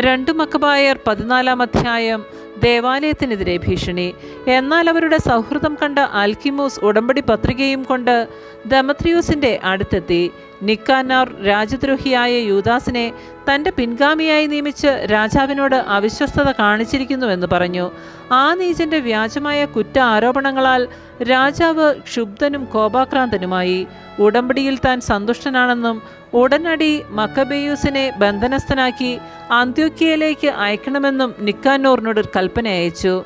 രണ്ടു മക്കബായർ പതിനാലാം അധ്യായം ദേവാലയത്തിനെതിരെ ഭീഷണി. എന്നാൽ അവരുടെ സൗഹൃദം കണ്ട ആൽക്കിമോസ് ഉടമ്പടി പത്രികയും കൊണ്ട് ദമത്രിയൂസിന്റെ അടുത്തെത്തി. നിക്കാനാർ രാജദ്രോഹിയായ യൂദാസിനെ തന്റെ പിൻഗാമിയായി നിയമിച്ച് രാജാവിനോട് അവിശ്വസ്തത കാണിച്ചിരിക്കുന്നുവെന്ന് പറഞ്ഞു. ആ നീചന്റെ വ്യാജമായ കുറ്റ ആരോപണങ്ങളാൽ രാജാവ് ക്ഷുബ്ധനും കോപാക്രാന്തനുമായി. ഉടമ്പടിയിൽ താൻ സന്തുഷ്ടനാണെന്നും ഉടനടി മക്കബേയൂസിനെ ബന്ധനസ്ഥനാക്കി അന്ത്യോക്കിയയിലേക്ക് അയക്കണമെന്നും നിക്കാനോറിനോട് കൽപ്പന അയച്ചു.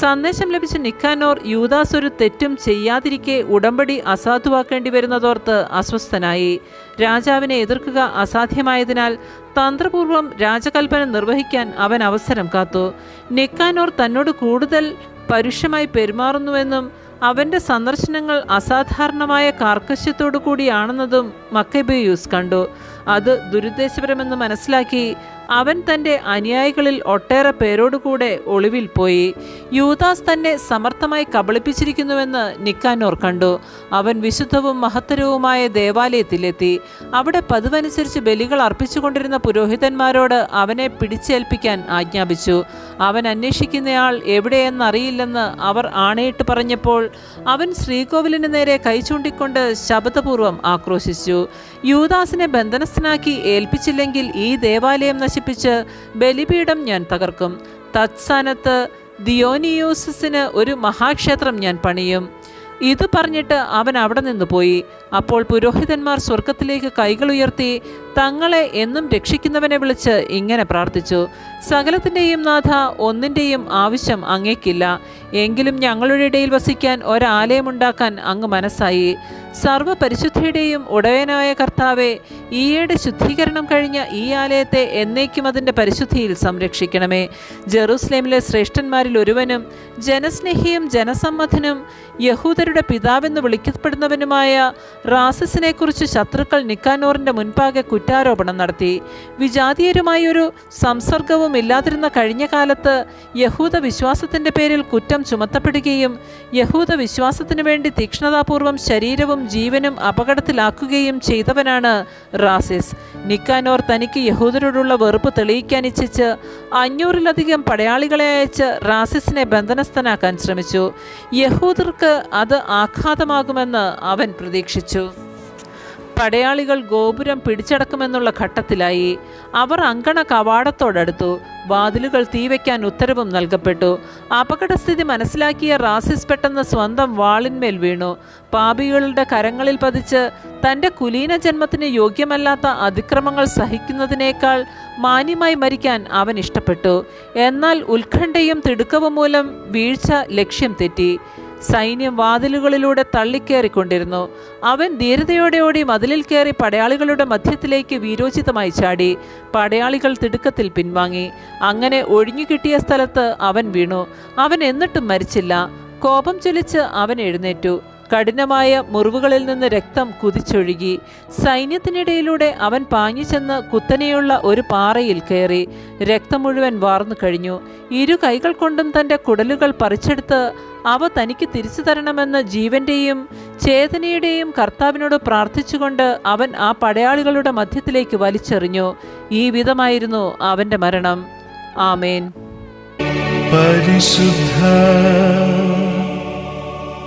സന്ദേശം ലഭിച്ച നിക്കാനോർ യൂദാസ് ഒരു തെറ്റും ചെയ്യാതിരിക്കെ ഉടമ്പടി അസാധുവാക്കേണ്ടി വരുന്നതോർത്ത് അസ്വസ്ഥനായി. രാജാവിനെ എതിർക്കുക അസാധ്യമായതിനാൽ തന്ത്രപൂർവം രാജകൽപ്പന നിർവഹിക്കാൻ അവൻ അവസരം കാത്തു. നിക്കാനോർ തന്നോട് കൂടുതൽ പരുഷമായി പെരുമാറുന്നുവെന്നും അവന്റെ സന്ദർശനങ്ങൾ അസാധാരണമായ കാർക്കശ്യത്തോടു കൂടിയാണെന്നതും മക്കബേയൂസ് കണ്ടു. അത് ദുരുദ്ദേശപരമെന്ന് മനസ്സിലാക്കി അവൻ തന്റെ അനുയായികളിൽ ഒട്ടേറെ പേരോടുകൂടെ ഒളിവിൽ പോയി. യൂദാസ് തന്നെ സമർത്ഥമായി കബളിപ്പിച്ചിരിക്കുന്നുവെന്ന് നിക്കാനോർ കണ്ടു. അവൻ വിശുദ്ധവും മഹത്തരവുമായ ദേവാലയത്തിലെത്തി. അവിടെ പതിവനുസരിച്ച് ബലികൾ അർപ്പിച്ചുകൊണ്ടിരുന്ന പുരോഹിതന്മാരോട് അവനെ പിടിച്ചേൽപ്പിക്കാൻ ആജ്ഞാപിച്ചു. അവൻ അന്വേഷിക്കുന്നയാൾ എവിടെയെന്നറിയില്ലെന്ന് അവർ ആണയിട്ട് പറഞ്ഞപ്പോൾ അവൻ ശ്രീകോവിലിന് നേരെ കൈ ചൂണ്ടിക്കൊണ്ട് ശബ്ദപൂർവം ആക്രോശിച്ചു. യൂദാസിനെ ബന്ധനസ്ഥനാക്കി ഏൽപ്പിച്ചില്ലെങ്കിൽ ഈ ദേവാലയം നശിപ്പിച്ച് ബലിപീഠം ഞാൻ തകർക്കും. തത്സ്ഥാനത്ത് ദിയോനിയൂസിന് ഒരു മഹാക്ഷേത്രം ഞാൻ പണിയും. ഇത് പറഞ്ഞിട്ട് അവൻ അവിടെ നിന്ന് പോയി. അപ്പോൾ പുരോഹിതന്മാർ സ്വർഗത്തിലേക്ക് കൈകൾ ഉയർത്തി തങ്ങളെ എന്നും രക്ഷിക്കുന്നവനെ വിളിച്ച് ഇങ്ങനെ പ്രാർത്ഥിച്ചു. സകലത്തിന്റെയും നാഥ ഒന്നിന്റെയും ആവശ്യം അങ്ങേക്കില്ല. എങ്കിലും ഞങ്ങളുടെ ഇടയിൽ വസിക്കാൻ ഒരാലയമുണ്ടാക്കാൻ അങ്ങ് മനസ്സായി. സർവപരിശുദ്ധിയുടെയും ഉടയനായ കർത്താവെ ഈയുടെ ശുദ്ധീകരണം കഴിഞ്ഞ ഈ ആലയത്തെ എന്നേക്കും അതിന്റെ പരിശുദ്ധിയിൽ സംരക്ഷിക്കണമേ. ജെറൂസലേമിലെ ശ്രേഷ്ഠന്മാരിൽ ഒരുവനും ജനസ്നേഹിയും ജനസമ്മതനും യഹൂദരുടെ പിതാവെന്ന് വിളിക്കപ്പെടുന്നവനുമായ റാസസിനെക്കുറിച്ച് ശത്രുക്കൾ നിക്കാനോറിന്റെ മുൻപാകെ കുറ്റാരോപണം നടത്തി. വിജാതീയരുമായൊരു സംസർഗവും ഇല്ലാതിരുന്ന കഴിഞ്ഞ കാലത്ത് യഹൂദ വിശ്വാസത്തിന്റെ പേരിൽ കുറ്റം ചുമത്തപ്പെടുകയും യഹൂദ വിശ്വാസത്തിനു വേണ്ടി തീക്ഷ്ണതാപൂർവം ശരീരവും ജീവനും അപകടത്തിലാക്കുകയും ചെയ്തവനാണ് റാസിസ്. നിക്കാനോർ തനിക്ക് യഹൂദരോടുള്ള വെറുപ്പ് തെളിയിക്കാൻ ഇച്ഛിച്ച് അഞ്ഞൂറിലധികം പടയാളികളെ അയച്ച് റാസിസിനെ ബന്ധനസ്ഥനാക്കാൻ ശ്രമിച്ചു. യഹൂദർക്ക് അത് ആഘാതമാകുമെന്ന് അവൻ പ്രതീക്ഷിച്ചു. പടയാളികൾ ഗോപുരം പിടിച്ചടക്കുമെന്നുള്ള ഘട്ടത്തിലായി അവർ അങ്കണ കവാടത്തോടടുത്തു വാതിലുകൾ തീവയ്ക്കാൻ ഉത്തരവും നൽകപ്പെട്ടു. അപകടസ്ഥിതി മനസ്സിലാക്കിയ റാസിസ് പെട്ടെന്ന് സ്വന്തം വാളിന്മേൽ വീണു. പാപികളുടെ കരങ്ങളിൽ പതിച്ച് തന്റെ കുലീന ജന്മത്തിന് യോഗ്യമല്ലാത്ത അതിക്രമങ്ങൾ സഹിക്കുന്നതിനേക്കാൾ മാന്യമായി മരിക്കാൻ അവൻ ഇഷ്ടപ്പെട്ടു. എന്നാൽ ഉത്കണ്ഠയും തിടുക്കവും മൂലം വീഴ്ച ലക്ഷ്യം തെറ്റി. സൈന്യം വാതിലുകളിലൂടെ തള്ളിക്കേറിക്കൊണ്ടിരുന്നു. അവൻ ധീരതയോടെ ഓടി മതിലിൽ കയറി പടയാളികളുടെ മധ്യത്തിലേക്ക് വീരോചിതമായി ചാടി. പടയാളികൾ തിടുക്കത്തിൽ പിൻവാങ്ങി. അങ്ങനെ ഒഴിഞ്ഞു കിട്ടിയ സ്ഥലത്ത് അവൻ വീണു. അവൻ എന്നിട്ടും മരിച്ചില്ല. കോപം ചൊലിച്ച് അവൻ എഴുന്നേറ്റു. കഠിനമായ മുറിവുകളിൽ നിന്ന് രക്തം കുതിച്ചൊഴുകി. സൈന്യത്തിനിടയിലൂടെ അവൻ പാഞ്ഞു ചെന്ന് കുത്തനെയുള്ള ഒരു പാറയിൽ കയറി രക്തം മുഴുവൻ വാർന്നു കഴിഞ്ഞു. ഇരു കൈകൾ കൊണ്ടും തന്റെ കുടലുകൾ പറിച്ചെടുത്ത് അവ തനിക്ക് തിരിച്ചു തരണമെന്ന് ജീവന്റെയും ചേതനയുടെയും കർത്താവിനോട് പ്രാർത്ഥിച്ചുകൊണ്ട് അവൻ ആ പടയാളികളുടെ മധ്യത്തിലേക്ക് വലിച്ചെറിഞ്ഞു. ഈ വിധമായിരുന്നു അവന്റെ മരണം. ആമേൻ. പരിശുദ്ധ